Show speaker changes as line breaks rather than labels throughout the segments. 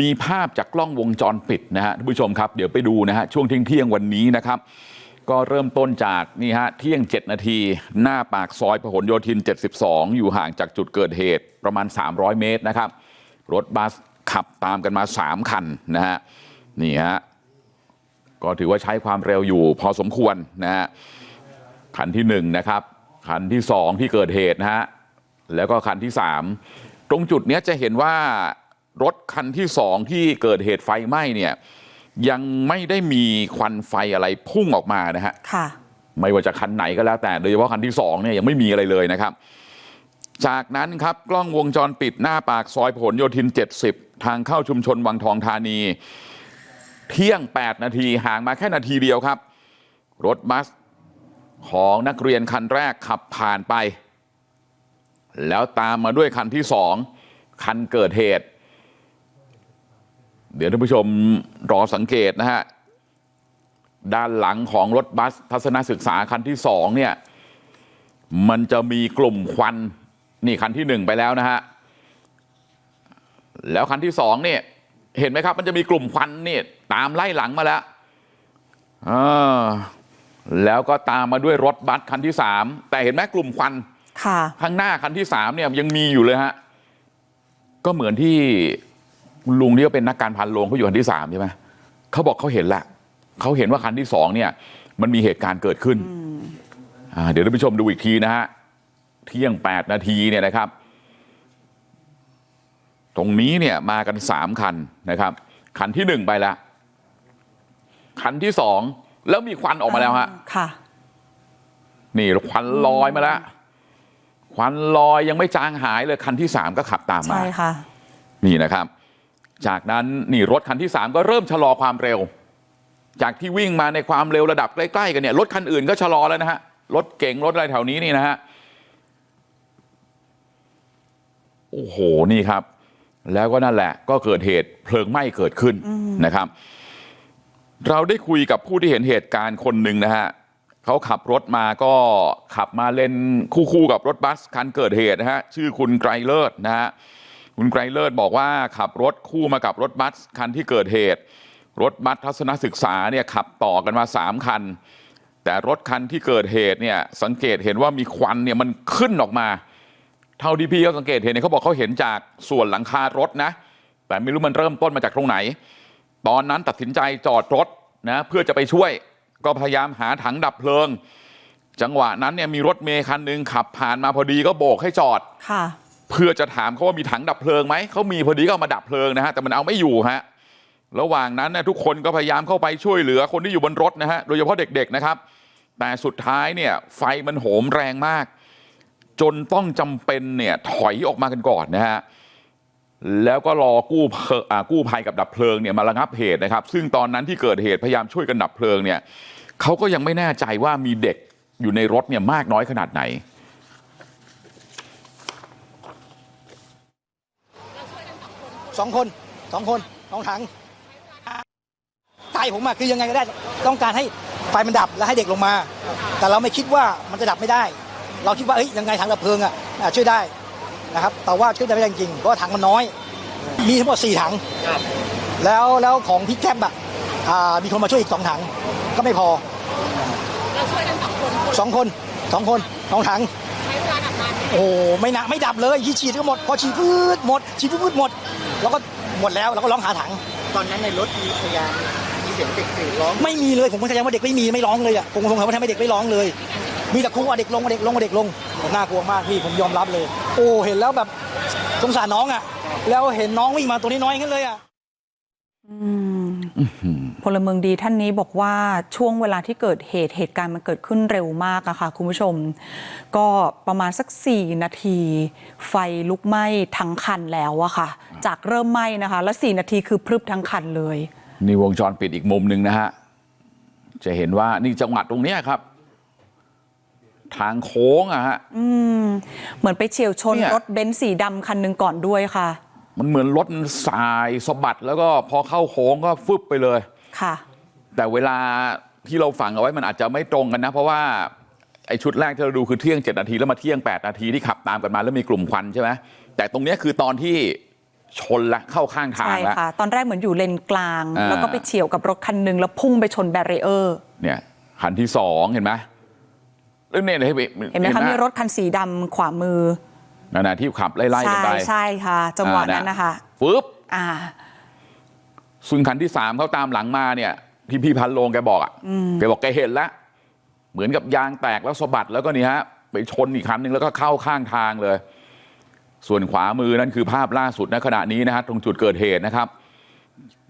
มีภาพจากกล้องวงจรปิดนะฮะท่านผู้ชมครับเดี๋ยวไปดูนะฮะช่วงเที่ยงเที่ยงวันนี้นะครับก็เริ่มต้นจากนี่ฮะเที่ยง7นาทีหน้าปากซอยพหลโยธิน72 อยู่ห่างจากจุดเกิดเหตุประมาณ 300 เมตรนะครับรถบัสขับตามกันมา 3 คันนะฮะนี่ฮะก็ถือว่าใช้ความเร็วอยู่พอสมควรนะฮะคันที่1นะครับคันที่ 2 ที่เกิดเหตุนะฮะแล้วก็คันที่ 3 ตรงจุดเนี้ยจะเห็นว่า รถคันที่สองที่เกิดเหตุไฟไหม้เนี่ยยังไม่ได้มีควันไฟอะไรพุ่งออกมานะฮะ
ค่ะ
ไม่ว่าจะคันไหนก็แล้วแต่โดยเฉพาะคันที่สองเนี่ยยังไม่มีอะไรเลยนะครับ จากนั้นครับกล้องวงจรปิดหน้าปากซอยผลโยธิน 70 ทางเข้าชุมชนวังทองธานี เที่ยง 8 นาทีห่างมาแค่นาทีเดียวครับ รถบัสของนักเรียนคันแรกขับผ่านไป แล้วตามมาด้วยคันที่สองคันเกิดเหตุ เดี๋ยวท่านผู้ชมรอสังเกตนะฮะด้านหลังของรถบัสทัศนศึกษาคันที่สองเนี่ยมันจะมีกลุ่มควันนี่คันที่หนึ่งไปแล้วนะฮะแล้วคันที่สองเนี่ยเห็นไหมครับมันจะมีกลุ่มควันนี่ตามไล่หลังมาแล้วอ่าแล้วก็ตามมาด้วยรถบัสคันที่สามแต่เห็นไหมกลุ่มควัน
ค่ะ
ข้างหน้าคันที่สามเนี่ยยังมีอยู่เลยฮะก็เหมือนที่ คุณลุงที่เขาเป็นนักการพันโลงเขาอยู่คันที่สามใช่ไหมเขาบอกเขาเห็นแหละเขาเห็นว่าคันที่สองเนี่ยมันมีเหตุการณ์เกิดขึ้นอ่าเดี๋ยวท่านผู้ชมดูอีกทีนะฮะเที่ยงแปดนาทีเนี่ยนะครับตรงนี้เนี่ยมากันสามคันนะครับคันที่หนึ่งไปแล้วคันที่สองแล้วมีควันออกมาแล้วฮะ
ค่ะ
นี่ควันลอยมาแล้วควันลอยยังไม่จางหายเลยคันที่สามก็ขับตามมา
ใช่ค่ะ
นี่นะครับ จากนั้นนี่รถคันที่สามก็เริ่มชะลอความเร็วจากที่วิ่งมาในความเร็วระดับใกล้ๆกันเนี่ยรถคันอื่นก็ชะลอแล้วนะฮะรถเก๋งรถอะไรแถวนี้นี่นะฮะโอ้โหนี่ครับแล้วก็นั่นแหละก็เกิดเหตุเพลิงไหม้เกิดขึ้นนะครับ เราได้คุยกับผู้ที่เห็นเหตุการณ์คนหนึ่งนะฮะเขาขับรถมาก็ขับมาเลนคู่ๆกับรถบัสคันเกิดเหตุนะฮะชื่อคุณไกรเลิศนะฮะ คุณไกรเลิศบอกว่าขับรถคู่มากับรถบัสคันที่เกิดเหตุรถบัสทัศนศึกษาเนี่ยขับต่อกันมาสามคันแต่รถคันที่เกิดเหตุเนี่ยสังเกตเห็นว่ามีควันเนี่ยมันขึ้นออกมาเท่าที่พี่เขาสังเกตเห็นเนี่ยเขาบอกเขาเห็นจากส่วนหลังคารถนะแต่ไม่รู้มันเริ่มต้นมาจากตรงไหนตอนนั้นตัดสินใจจอดรถนะเพื่อจะไปช่วยก็พยายามหาถังดับเพลิงจังหวะนั้นเนี่ยมีรถเมย์คันหนึ่งขับผ่านมาพอดีก็โบกให้จอด
ค่ะ
เพื่อจะถามเขาว่ามีถังดับเพลิงไหมเขามีพอดีก็เอามาดับเพลิงนะฮะแต่มันเอาไม่อยู่ฮะระหว่างนั้นเนี่ยทุกคนก็พยายามเข้าไปช่วยเหลือคนที่อยู่บนรถนะฮะโดยเฉพาะเด็กๆนะครับแต่สุดท้ายเนี่ยไฟมันโหมแรงมากจนต้องจำเป็นเนี่ยถอยออกมากันก่อนนะฮะแล้วก็รอกู้เกู้ภัยกับดับเพลิงเนี่ยมาระงับเหตุนะครับซึ่งตอนนั้นที่เกิดเหตุพยายามช่วยกันดับเพลิงเนี่ยเขาก็ยังไม่แน่ใจว่ามีเด็กอยู่ในรถเนี่ยมากน้อยขนาดไหน
สองคนสองคนสองถังใจผมอะคือยังไงก็ได้ ต้องการให้ไฟมันดับแล้วให้เด็กลงมา แต่เราไม่คิดว่ามันจะดับไม่ได้ เราคิดว่าเอ้ยยังไงถังดับเพลิงอะช่วยได้นะครับแต่ว่าช่วยได้ไม่ได้จริงเพราะถังมันน้อย มีทั้งหมดสี่ถังแล้วแล้วของพี่แคมป์อะมีคนมาช่วยอีกสองถังก็ไม่พอสองคนสองคนสองถังโอ้โหไม่นะไม่ดับเลยที่ฉีดก็หมด พอฉีดพืดหมดฉีดพืดหมด แล้วก็หมดแล้วเราก็ร้องหาถัง
ตอนนั้นในรถมีพยานมีเสียงเด็กกรีดร้อง
ไม่มีเลยผมก็แสดงว่าเด็กไม่มีไม่ร้องเลยอะผมคงทำว่าทำให้เด็กไม่ร้องเลย มีแต่ครูว่าเด็กลงว่าเด็กลงว่าเด็กลงน่ากลัวมากพี่ผมยอมรับเลย โอ้เห็นแล้วแบบสงสารน้องอะ แล้วเห็นน้องวิ่งมาตัวน้อยๆขึ้นเลยอะ
พ ลเมืองดีท่านนี้บอกว่าช่วงเวลาที่เกิดเหตุเหตุการณ์มันเกิดขึ้นเร็วมากอะค่ะคุณผู้ชม ก็ประมาณสัก 4 นาที ไฟลุกไหม้ทั้งคันแล้วอะค่ะ จากเริ่มไหม้นะคะ แล้ว4นาทีคือพรึบทั้งคันเลย
นี่วงจรปิดอีกมุมหนึ่งนะฮะ จะเห็นว่านี่จังหวัดตรงเนี้ยครับทางโค้งอะฮะ
อืมเหมือนไปเฉียวชน
เนี่ย
รถเบนซ์สีดำคันหนึ่งก่อนด้วยค่ะ
มันเหมือนรถมันสายสะบัดแล้วก็พอเข้าโค้งก็ฟึบไปเลย
ค่ะ
แต่เวลาที่เราฝังเอาไว้มันอาจจะไม่ตรงกันนะเพราะว่าไอ้ชุดแรกที่เราดูคือเที่ยง7นาทีแล้วมาเที่ยง8นาทีที่ขับตามกันมาแล้วมีกลุ่มควันใช่ไหมแต่ตรงเนี้ยคือตอนที่ชนละเข้าข้างทาง
ใช่
แล้ว
ค่ะตอนแรกเหมือนอยู่เลนกลาง
อ่า
แล้วก็ไปเฉียวกับรถคันหนึ่งแล้วพุ่งไปชนแบรีเออร์
เนี่ยคันที่สองเห็นไหมแล้วเนี่ย
เห็นไหมคะมีรถคันสีดำขวามือ
นั่นนะที่ขับไล่ๆกัน
ใช่
ไป
ใช่ค่ะ จังหวะ
อ่า
นั้นนะคะ
ฟึบ
อ่า
ซึ่งคันที่สามเขาตามหลังมาเนี่ยที่พี่พันโลงแกบอกอะแกบอกแกเห็นแล้วเหมือนกับยางแตกแล้วสะบัดแล้วก็นี่ฮะไปชนอีกคันหนึ่งแล้วก็เข้าข้างทางเลยส่วนขวามือนั่นคือภาพล่าสุดณขณะนี้นะฮะตรงจุดเกิดเหตุนะครับ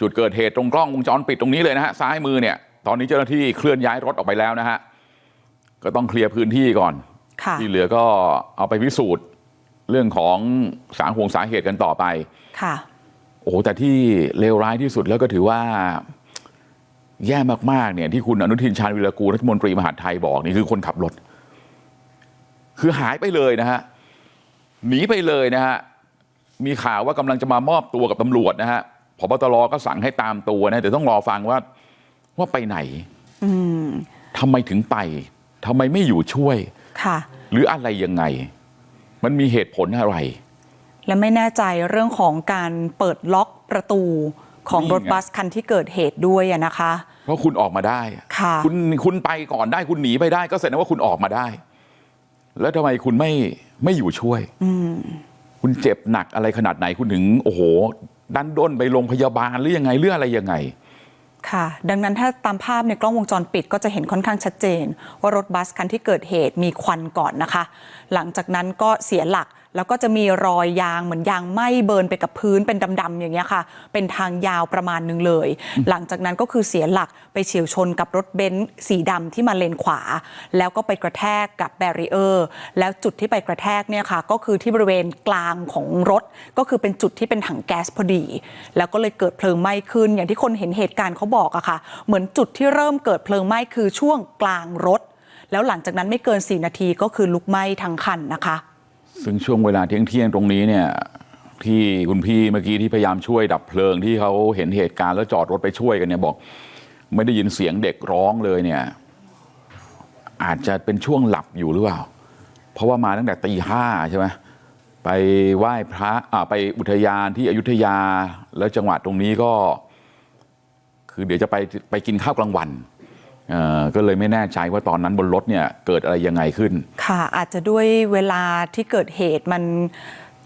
จุดเกิดเหตุตรงกล้องวงจรปิดตรงนี้เลยนะฮะซ้ายมือเนี่ยตอนนี้เจ้าหน้าที่เคลื่อนย้ายรถออกไปแล้วนะฮะก็ต้องเคลียร์พื้นที่ก่อน
ค่ะ
ที่เหลือก็เอาไปพิสูจน์เรื่องของสาห่วงสาเหตุกันต่อไป
ค่ะ
โอ้โหแต่ที่เลวร้ายที่สุดแล้วก็ถือว่าแย่มากๆเนี่ยที่คุณอนุทินชาญวิรกูลรัฐมนตรีมหาดไทยบอกนี่คือคนขับรถ คือหายไปเลยนะฮะหนีไปเลยนะฮะมีข่าวว่ากำลังจะมามอบตัวกับตำรวจนะฮะพบตรก็สั่งให้ตามตัวนะแต่ต้องรอฟังว่าว่าไปไหน
อืม
ทำไมถึงไปทำไมไม่อยู่ช่วย
ค่ะ
หรืออะไรยังไง มันมีเหตุผลอะไร
และไม่แน่ใจเรื่องของการเปิดล็อกประตูของ
นี่ไง
รถบัสคันที่เกิดเหตุด้วยอะนะคะ
เพราะคุณออกมาได้อะ
ค่ะ
คุณคุณไปก่อนได้คุณหนีไปได้ก็แสดงว่าคุณออกมาได้ แล้วทำไมคุณไม่ไม่อยู่ช่วย
อืม
คุณเจ็บหนักอะไรขนาดไหนคุณถึง โอ้โหดันด้นไปโรงพยาบาลหรือยังไงหรืออะไรยังไง
ค่ะ ดังนั้นถ้าตามภาพในกล้องวงจรปิดก็จะเห็นค่อนข้างชัดเจน ว่ารถบัสคันที่เกิดเหตุมีควันก่อนนะคะ หลังจากนั้นก็เสียหลัก แล้วก็จะมีรอยยางเหมือนยางไหม้เบิร์นไปกับพื้นเป็นดำๆอย่างเงี้ยค่ะ เป็นทางยาวประมาณหนึงเลย หลังจากนั้นก็คือเสียหลักไปเฉียวชนกับรถเบนซ์สีดำที่มาเลนขวา แล้วก็ไปกระแทกกับแบรีเออร์แล้วจุดที่ไปกระแทกเนี่ยค่ะ ก็คือที่บริเวณกลางของรถ ก็คือเป็นจุดที่เป็นถังแก๊สพอดี แล้วก็เลยเกิดเพลิงไหม้ขึ้น อย่างที่คนเห็นเหตุการณ์เขาบอกอะค่ะ เหมือนจุดที่เริ่มเกิดเพลิงไหม้คือช่วงกลางรถ แล้วหลังจากนั้นไม่เกิน 4 นาทีก็คือลุกไหม้ทั้งคันนะคะ
ซึ่งช่วงเวลาเที่ยงเที่ยงตรงนี้เนี่ยที่คุณพี่เมื่อกี้ที่พยายามช่วยดับเพลิงที่เขาเห็นเหตุการณ์แล้วจอดรถไปช่วยกันเนี่ยบอกไม่ได้ยินเสียงเด็กร้องเลยเนี่ยอาจจะเป็นช่วงหลับอยู่หรือเปล่า เพราะว่ามาตั้งแต่ตีห้าใช่ไหมไปไหว้พระอ่าไปอุทยานที่อยุธยาแล้วจังหวัดตรงนี้ก็ คือเดี๋ยวจะไปไปกินข้าวกลางวัน ก็เลยไม่แน่ใจว่าตอนนั้นบนรถเนี่ยเกิดอะไรยังไงขึ้น
ค่ะ อาจจะด้วยเวลาที่เกิดเหตุมัน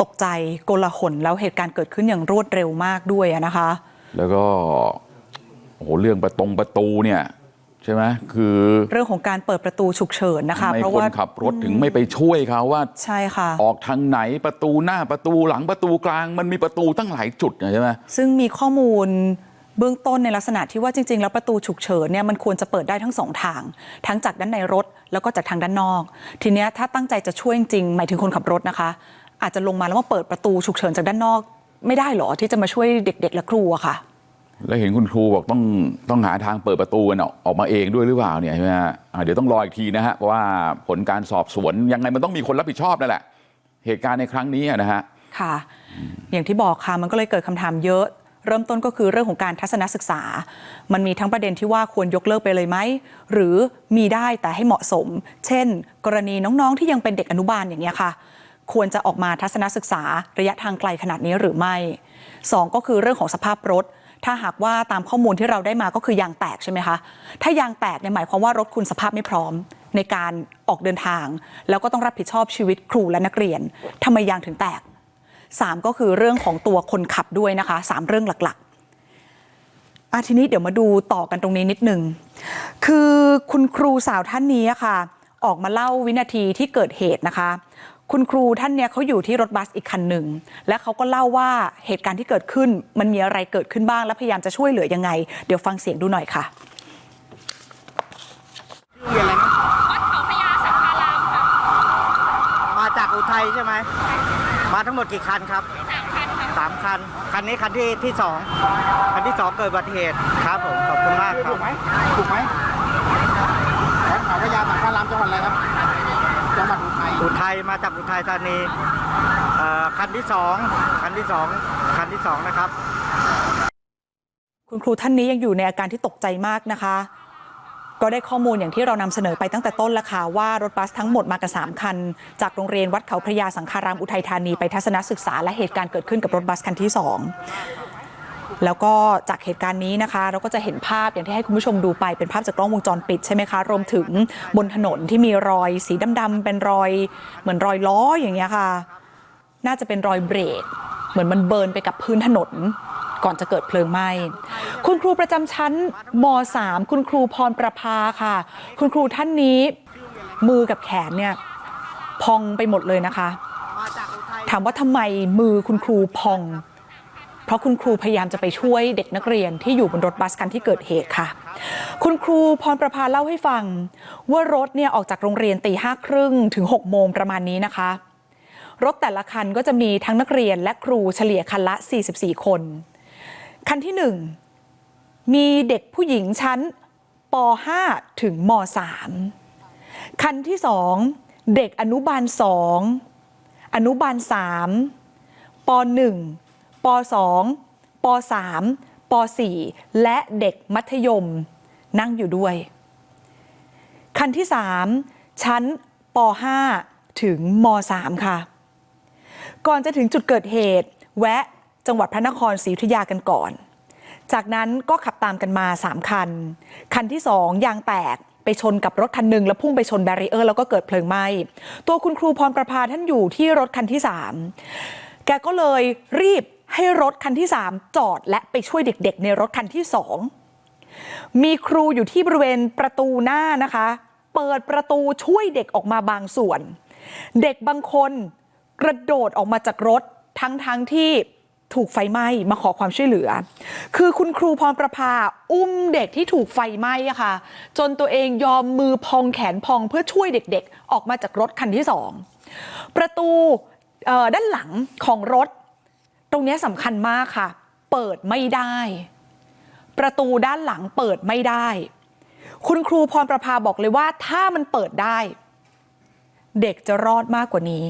ตกใจโกลาหลแล้วเหตุการณ์เกิดขึ้นอย่างรวดเร็วมากด้วยอะนะคะ
แล้วก็โอ้โหเรื่องประตงประตูเนี่ยใช่ไหมคือ
เรื่องของการเปิดประตูฉุกเฉินนะคะ
ทำไม
เพราะ
คน
ว่า
ขับรถถึงไม่ไปช่วยเขาว่า
ใช่ค่ะ
ออกทางไหนประตูหน้าประตูหลังประตูกลาง มันมีประตูตั้งหลายจุดนะใช่ไหม
ซึ่งมีข้อมูล เบื้องต้นในลักษณะที่ว่าจริง ๆ แล้วประตูฉุกเฉินเนี่ยมันควรจะเปิดได้ทั้งสองทาง ทั้งจากด้านในรถแล้วก็จากทางด้านนอก ทีเนี้ยถ้าตั้งใจจะช่วยจริงๆหมายถึงคนขับรถนะคะ อาจจะลงมาแล้วมาเปิดประตูฉุกเฉินจากด้านนอก ไม่ได้หรอที่จะมาช่วยเด็ก ๆ และครูอะค่ะ
แล้วเห็นคุณครูบอกต้องต้องหาทางเปิดประตูกันออกออกมาเองด้วยหรือเปล่าเนี่ยใช่ไหมฮะอ่าเดี๋ยวต้องรออีกทีนะฮะเพราะว่าผลการสอบสวนยังไงมันต้องมีคนรับผิดชอบนั่นแหละ เหตุการณ์ในครั้งนี้อะนะฮะ
ค่ะ อย่างที่บอกค่ะมันก็เลยเกิดคำถามเยอะ เริ่มต้นก็คือเรื่องของการทัศนศึกษา มันมีทั้งประเด็นที่ว่าควรยกเลิกไปเลยไหม หรือมีได้แต่ให้เหมาะสม เช่น กรณีน้องๆที่ยังเป็นเด็กอนุบาลอย่างเงี้ยค่ะ ควรจะออกมาทัศนศึกษาระยะทางไกลขนาดนี้หรือไม่สองก็คือเรื่องของสภาพรถ ถ้าหากว่าตามข้อมูลที่เราได้มาก็คือยางแตกใช่ไหมคะ ถ้ายางแตกเนี่ยหมายความว่ารถคุณสภาพไม่พร้อมในการออกเดินทาง แล้วก็ต้องรับผิดชอบชีวิตครูและนักเรียนทำไมยางถึงแตก สามก็คือเรื่องของตัวคนขับด้วยนะคะสามเรื่องหลักๆอาทีนี้เดี๋ยวมาดูต่อกันตรงนี้นิดนึง คือคุณครูสาวท่านนี้อะค่ะ ออกมาเล่าวินาทีที่เกิดเหตุนะคะ คุณครูท่านเนี้ยเขาอยู่ที่รถบัสอีกคันหนึ่ง และเขาก็เล่าว่าเหตุการณ์ที่เกิดขึ้นมันมีอะไรเกิดขึ้นบ้างและพยายามจะช่วยเหลือยังไง เดี๋ยวฟังเสียงดูหน่อยค่ะ
เรียนอะไรนะวัดเขาพญาสังฆารามค่ะ มาจากอุทัยใช่ไหม มาทั้งหมดกี่คันครับสามคันคันนี้คันที่ที่สองคันที่สองเกิดอุบัติเหตุครับผมขอบคุณมากครับ
ถูกไหมถูกไหมวัดเขาพระยาสังฆารามจังหวัดอะไรครับจังหวัดอุทัย
อุทัยมาจากอุทัยธานีเอ่อคันที่สองคันที่สองคันที่สองนะครับ
คุณครูท่านนี้ยังอยู่ในอาการที่ตกใจมากนะคะ ก็ได้ข้อมูลอย่างที่เรานำเสนอไปตั้งแต่ต้นแล้วค่ะว่ารถบัสทั้งหมดมากัน3คัน จากโรงเรียนวัดเขาพระยาสังคารามอุทัยธานีไปทัศนศึกษาและเหตุการณ์เกิดขึ้นกับรถบัสคันที่ 2 แล้วก็จากเหตุการณ์นี้นะคะ เราก็จะเห็นภาพอย่างที่ให้คุณผู้ชมดูไปเป็นภาพจากกล้องวงจรปิดใช่ไหมคะรวมถึงบนถนนที่มีรอยสีดำๆเป็นรอยเหมือนรอยล้ออย่างเงี้ยค่ะ น่าจะเป็นรอยเบรกเหมือนมันเบินไปกับพื้นถนน ก่อนจะเกิดเพลิงไหม้คุณครูประจำชั้นม .3 คุณครูพรประภาค่ะ คุณครูท่านนี้มือกับแขนเนี่ยพองไปหมดเลยนะคะ ถามว่าทำไมมือคุณครูพอง เพราะคุณครูพยายามจะไปช่วยเด็กนักเรียนที่อยู่บนรถบัสคันที่เกิดเหตุค่ะ คุณครูพรประภาเล่าให้ฟัง ว่ารถเนี่ยออกจากโรงเรียนตีห้าครึ่งถึง6โมงประมาณนี้นะคะรถแต่ละคันก็จะมีทั้งนักเรียนและครูเฉลี่ยคันละ 44 คน คันที่1มีเด็กผู้หญิงชั้นป .5 ถึงม .3 คันที่2เด็กอนุบาล2อนุบาล3ป .1 ป .2 ป .3 ป .4 และเด็กมัธยมนั่งอยู่ด้วย คันที่3ชั้นป .5 ถึงม .3 ค่ะ ก่อนจะถึงจุดเกิดเหตุ แวะ จังหวัดพระนครศรีอยุธยากันก่อน จากนั้นก็ขับตามกันมา 3 คัน คันที่2ยางแตกไปชนกับรถคันหนึ่งแล้วพุ่งไปชนแบรีเออร์แล้วก็เกิดเพลิงไหม้ตัวคุณครูพรประภาท่านอยู่ที่รถคันที่3แกก็เลยรีบให้รถคันที่3จอดและไปช่วยเด็ก ๆ ในรถคันที่2มีครูอยู่ที่บริเวณประตูหน้านะคะ เปิดประตูช่วยเด็กออกมาบางส่วน เด็กบางคนกระโดดออกมาจากรถทั้งๆทที่ ถูกไฟไหม้มาขอความช่วยเหลือ คือคุณครูพรประภาอุ้มเด็กที่ถูกไฟไหม้อะค่ะ จนตัวเองยอมมือพองแขนพองเพื่อช่วยเด็กๆ ออกมาจากรถคันที่สองประตูด้านหลังของรถ ตรงนี้สำคัญมากค่ะ เปิดไม่ได้ ประตูด้านหลังเปิดไม่ได้ คุณครูพรประภาบอกเลยว่าถ้ามันเปิดได้ เด็กจะรอดมากกว่านี้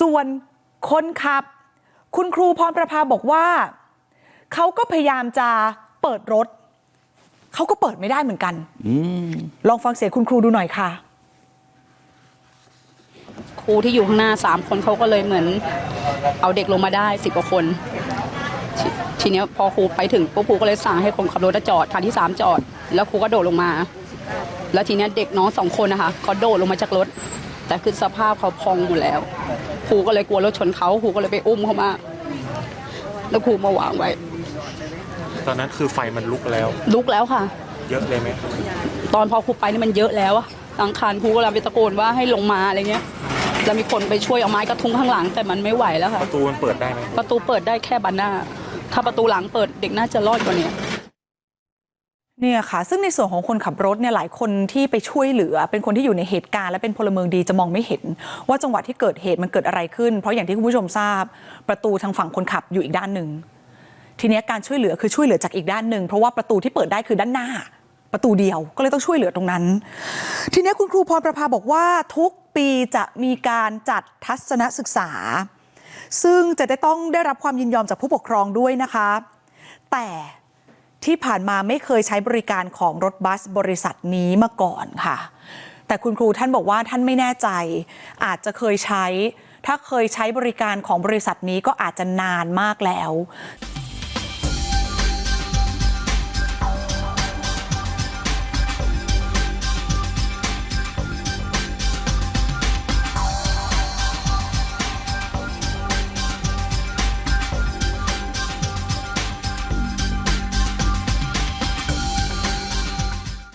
ส่วนคนขับ คุณครูพรประภาบอกว่าเขาก็พยายามจะเปิดรถเขาก็เปิดไม่ได้เหมือนกันลองฟังเสียงคุณครูดูหน่อยค่ะ
ครูที่อยู่ข้างหน้าสามคนเขาก็เลยเหมือน เอาเด็กลงมาได้สิบกว่าคนททีนี้พอครูไปถึงปุ๊บครูก็เลยสั่งให้คนขับรถจอดคันที่สามจอด แล้วครูก็โดดลงมา แล้วทีนี้เด็กน้องสองคนนะคะเขาโดดลงมาจากรถ แต่คือสภาพเขาพองอยู่แล้ว รูก็เลยกลัวรถชนเขาครูก็เลยไปอุ้มเขามา แล้วครูมาวางไว้
ตอนนั้นคือไฟมันลุกแล้ว
ลุกแล้วค่ะ
เยอะเลยไหม
ตอนพอครูไปนี่มันเยอะแล้วอะทางคันครูก็เลยไปตะโกนว่าให้ลงมาอะไรเงี้ย แล้วมีคนไปช่วยเอาไม้กระทุ้งข้างหลังแต่มันไม่ไหวแล้วค่ะ
ประตูมันเปิดได้ไหม
ประตูเปิดได้แค่บานหน้า ถ้าประตูหลังเปิดเด็กน่าจะรอดกว่านี้
เนี่ยค่ะ ซึ่งในส่วนของคนขับรถเนี่ยหลายคนที่ไปช่วยเหลือ เป็นคนที่อยู่ในเหตุการณ์และเป็นพลเมืองดีจะมองไม่เห็น ว่าจังหวะที่เกิดเหตุมันเกิดอะไรขึ้น เพราะอย่างที่คุณผู้ชมทราบ ประตูทางฝั่งคนขับอยู่อีกด้านหนึ่งทีนี้การช่วยเหลือคือช่วยเหลือจากอีกด้านหนึ่งเพราะว่าประตูที่เปิดได้คือด้านหน้า ประตูเดียวก็เลยต้องช่วยเหลือตรงนั้น ทีนี้คุณครูพรประภาบอกว่าทุกปีจะมีการจัดทัศนศึกษา ซึ่งจะได้ต้องได้รับความยินยอมจากผู้ปกครองด้วยนะคะ แต่ ที่ผ่านมาไม่เคยใช้บริการของรถบัสบริษัทนี้มาก่อนค่ะ แต่คุณครูท่านบอกว่าท่านไม่แน่ใจ อาจจะเคยใช้ ถ้าเคยใช้บริการของบริษัทนี้ก็อาจจะนานมากแล้ว